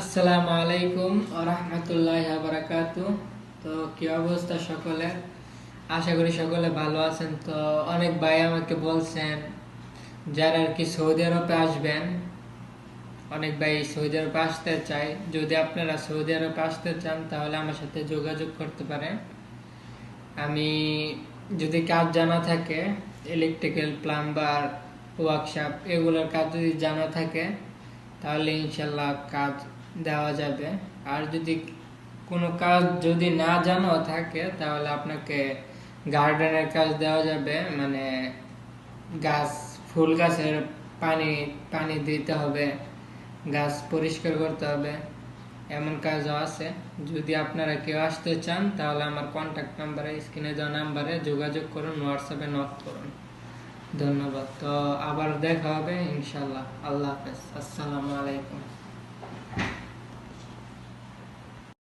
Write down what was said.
আসসালামু আলাইকুম রহমতুল্লাহ বারাকাত তো কি অবস্থা সকলের আশা করি সকলে ভালো আছেন। তো অনেক ভাই আমাকে বলছেন, যারা আর কি সৌদি আরবে আসবেন, অনেক ভাই সৌদি আরবে আসতে চায়। যদি আপনারা সৌদি আরবে আসতে চান, তাহলে আমার সাথে যোগাযোগ করতে পারেন। আমি, যদি কাজ জানা থাকে ইলেকট্রিক্যাল প্লাম্বার ওয়ার্কশপ এগুলোর কাজ যদি জানা থাকে, তাহলে ইনশাল্লাহ কাজ দেওয়া যাবে। আর যদি কোনো কাজ যদি না জানো থাকে, তাহলে আপনাকে গার্ডেনের কাজ দেওয়া যাবে। মানে গাছ, ফুল গাছের পানি পানি দিতে হবে, গাছ পরিষ্কার করতে হবে, এমন কাজও আছে। যদি আপনারা কেউ আসতে চান, তাহলে আমার কন্ট্যাক্ট নাম্বারে স্ক্রিনে দেওয়া নাম্বারে যোগাযোগ করুন হোয়াটসঅ্যাপে নক করুন। ধন্যবাদ। তো আবার দেখা হবে ইনশাল্লাহ আল্লাহ হাফেজ। আসসালামু আলাইকুম।